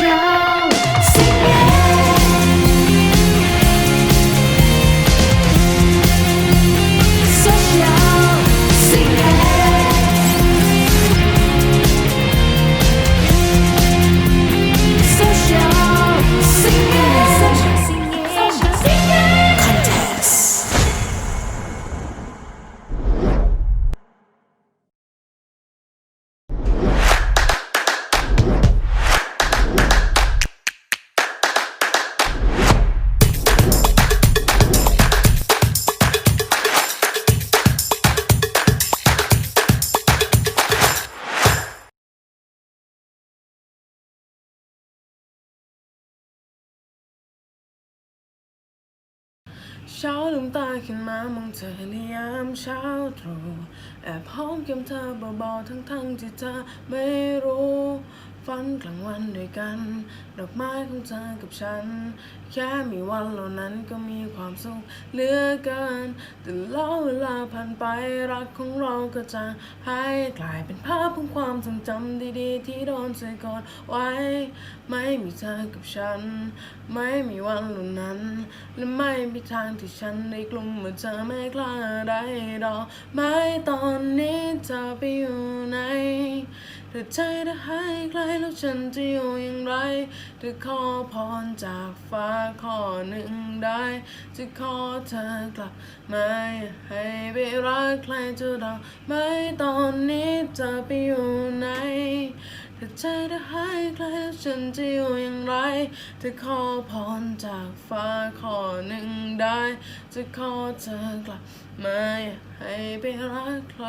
Russia. เช้าลืมตาขึ้นมามองเธอในยามเช้าตรู่แอบหอมแก้มเธอเบาๆทั้งๆที่เธอไม่รู้ ฝันกลางวันด้วยกัน ดอกไม้ของเธอกับฉัน แค่มีวันเหล่านั้นก็มีความสุขเหลือเกิน แต่แล้วเวลาผ่านไปรักของเราก็จะหายกลายเป็นภาพของความทรงจำดีๆ ที่โดนใส่กอดไว้ ไม่มีเธอกับฉัน ไม่มีวันเหล่านั้น และไม่มีทางที่ฉันได้กลุ่มเมื่อเธอไม่กล้าได้ดอกไม้ตอนนี้เธอไปอยู่ไหน เธอใจเธอหายไกลแล้วฉันจะอยู่อย่างไรเธอขอพรจากฟ้าข้อหนึ่งได้ จะขอเธอกลับมาให้ไปรักใครจะดอกไม้ตอนนี้เธอไปอยู่ไหนถ้าใจเธอหายไกลแล้วฉันจะอยู่อย่างไรเธอขอพรจากฟ้าข้อหนึ่งได้ จะขอเธอกลับมาให้ไปรักใคร